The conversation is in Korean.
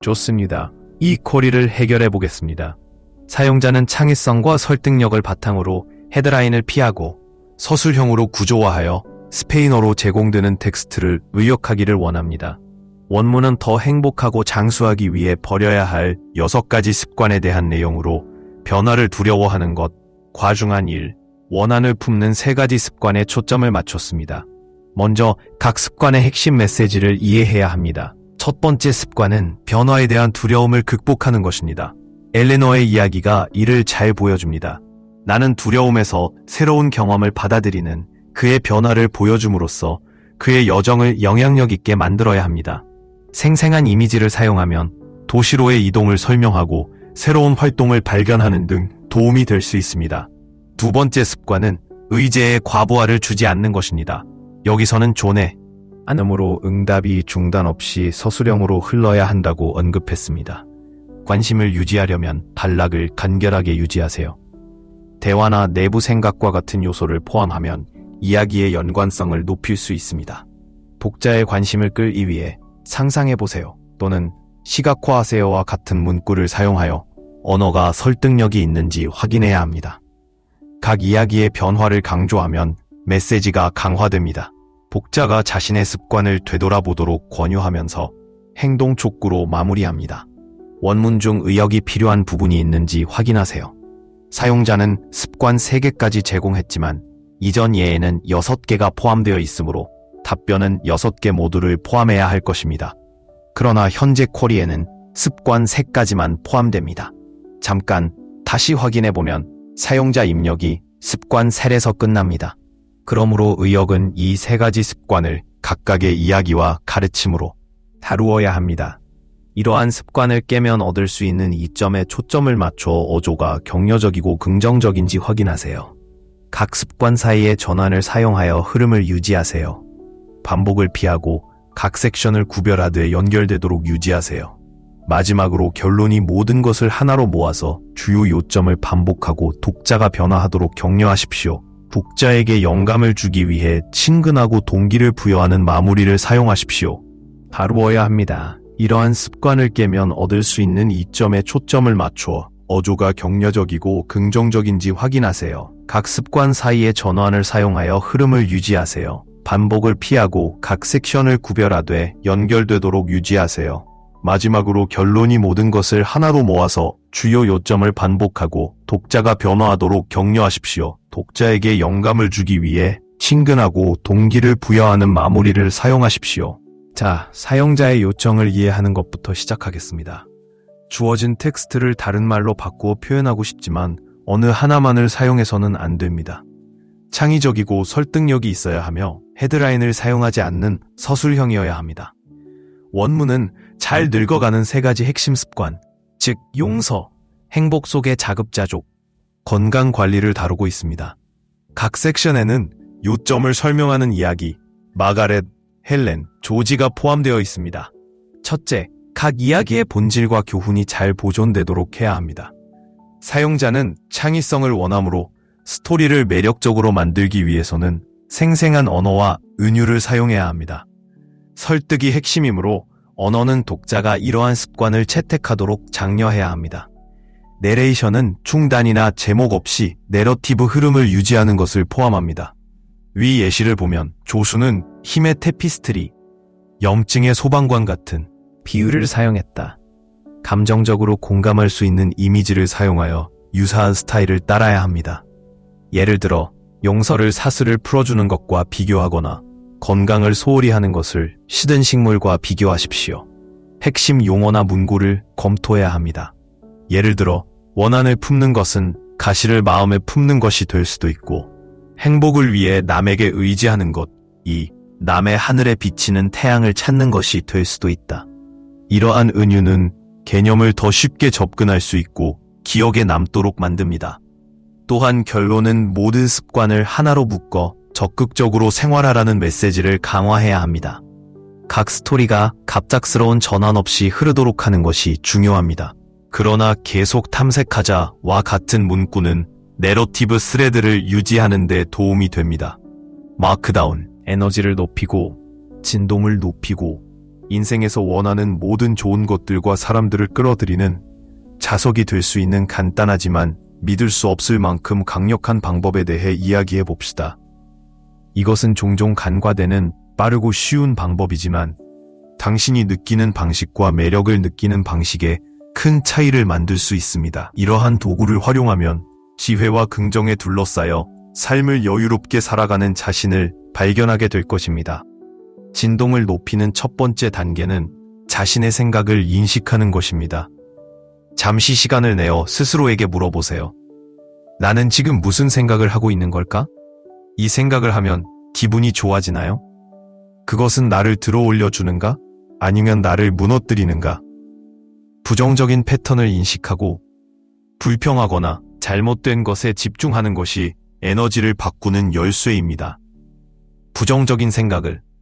좋습니다. 이 코리를 해결해 보겠습니다. 사용자는 창의성과 설득력을 바탕으로 헤드라인을 피하고 서술형으로 구조화하여 스페인어로 제공되는 텍스트를 의역하기를 원합니다. 원문은 더 행복하고 장수하기 위해 버려야 할 여섯 가지 습관에 대한 내용으로 변화를 두려워하는 것, 과중한 일, 원한을 품는 세 가지 습관에 초점을 맞췄습니다. 먼저 각 습관의 핵심 메시지를 이해해야 합니다. 첫 번째 습관은 변화에 대한 두려움을 극복하는 것입니다. 엘레너의 이야기가 이를 잘 보여줍니다. 나는 두려움에서 새로운 경험을 받아들이는 그의 변화를 보여줌으로써 그의 여정을 영향력 있게 만들어야 합니다. 생생한 이미지를 사용하면 도시로의 이동을 설명하고 새로운 활동을 발견하는 등 도움이 될 수 있습니다. 두 번째 습관은 의제에 과부하를 주지 않는 것입니다. 여기서는 존의 안음으로 응답이 중단 없이 서술형으로 흘러야 한다고 언급했습니다. 관심을 유지하려면 단락을 간결하게 유지하세요. 대화나 내부 생각과 같은 요소를 포함하면 이야기의 연관성을 높일 수 있습니다. 독자의 관심을 끌기 위해 상상해 보세요. 또는 시각화하세요와 같은 문구를 사용하여 언어가 설득력이 있는지 확인해야 합니다. 각 이야기의 변화를 강조하면 메시지가 강화됩니다. 복자가 자신의 습관을 되돌아보도록 권유하면서 행동 촉구로 마무리합니다. 원문 중 의역이 필요한 부분이 있는지 확인하세요. 사용자는 습관 3개까지 제공했지만 이전 예에는 6개가 포함되어 있으므로 답변은 6개 모두를 포함해야 할 것입니다. 그러나 현재 쿼리에는 습관 3가지만 포함됩니다. 잠깐 다시 확인해 보면 사용자 입력이 습관 3에서 끝납니다. 그러므로 의역은 이 세 가지 습관을 각각의 이야기와 가르침으로 다루어야 합니다. 이러한 습관을 깨면 얻을 수 있는 이점에 초점을 맞춰 어조가 격려적이고 긍정적인지 확인하세요. 각 습관 사이의 전환을 사용하여 흐름을 유지하세요. 반복을 피하고 각 섹션을 구별하되 연결되도록 유지하세요. 마지막으로 결론이 모든 것을 하나로 모아서 주요 요점을 반복하고 독자가 변화하도록 격려하십시오. 독자에게 영감을 주기 위해 친근하고 동기를 부여하는 마무리를 사용하십시오. 다루어야 합니다. 이러한 습관을 깨면 얻을 수 있는 이점에 초점을 맞춰 어조가 격려적이고 긍정적인지 확인하세요. 각 습관 사이의 전환을 사용하여 흐름을 유지하세요. 반복을 피하고 각 섹션을 구별하되 연결되도록 유지하세요. 마지막으로 결론이 모든 것을 하나로 모아서 주요 요점을 반복하고 독자가 변화하도록 격려하십시오. 독자에게 영감을 주기 위해 친근하고 동기를 부여하는 마무리를 사용하십시오. 자, 사용자의 요청을 이해하는 것부터 시작하겠습니다. 주어진 텍스트를 다른 말로 바꾸어 표현하고 싶지만 어느 하나만을 사용해서는 안 됩니다. 창의적이고 설득력이 있어야 하며 헤드라인을 사용하지 않는 서술형이어야 합니다. 원문은 잘 늙어가는 세 가지 핵심 습관, 즉 용서, 행복 속의 자급자족, 건강 관리를 다루고 있습니다. 각 섹션에는 요점을 설명하는 이야기, 마가렛, 헬렌, 조지가 포함되어 있습니다. 첫째, 각 이야기의 본질과 교훈이 잘 보존되도록 해야 합니다. 사용자는 창의성을 원하므로 스토리를 매력적으로 만들기 위해서는 생생한 언어와 은유를 사용해야 합니다. 설득이 핵심이므로 언어는 독자가 이러한 습관을 채택하도록 장려해야 합니다. 내레이션은 중단이나 제목 없이 내러티브 흐름을 유지하는 것을 포함합니다. 위 예시를 보면 조수는 힘의 테피스트리, 염증의 소방관 같은 비유를 사용했다. 감정적으로 공감할 수 있는 이미지를 사용하여 유사한 스타일을 따라야 합니다. 예를 들어 용서를 사슬을 풀어주는 것과 비교하거나 건강을 소홀히 하는 것을 시든 식물과 비교하십시오. 핵심 용어나 문구를 검토해야 합니다. 예를 들어 원한을 품는 것은 가시를 마음에 품는 것이 될 수도 있고 행복을 위해 남에게 의지하는 것, 이 남의 하늘에 비치는 태양을 찾는 것이 될 수도 있다. 이러한 은유는 개념을 더 쉽게 접근할 수 있고 기억에 남도록 만듭니다. 또한 결론은 모든 습관을 하나로 묶어 적극적으로 생활하라는 메시지를 강화해야 합니다. 각 스토리가 갑작스러운 전환 없이 흐르도록 하는 것이 중요합니다. 그러나 계속 탐색하자와 같은 문구는 내러티브 스레드를 유지하는 데 도움이 됩니다. 마크다운, 에너지를 높이고, 진동을 높이고, 인생에서 원하는 모든 좋은 것들과 사람들을 끌어들이는 자석이 될 수 있는 간단하지만 믿을 수 없을 만큼 강력한 방법에 대해 이야기해 봅시다. 이것은 종종 간과되는 빠르고 쉬운 방법이지만 당신이 느끼는 방식과 매력을 느끼는 방식에 큰 차이를 만들 수 있습니다. 이러한 도구를 활용하면 지혜와 긍정에 둘러싸여 삶을 여유롭게 살아가는 자신을 발견하게 될 것입니다. 진동을 높이는 첫 번째 단계는 자신의 생각을 인식하는 것입니다. 잠시 시간을 내어 스스로에게 물어보세요. 나는 지금 무슨 생각을 하고 있는 걸까? 이 생각을 하면 기분이 좋아지나요? 그것은 나를 들어 올려주는가? 아니면 나를 무너뜨리는가? 부정적인 패턴을 인식하고 불평하거나 잘못된 것에 집중하는 것이 에너지를 바꾸는 열쇠입니다. 부정적인 생각을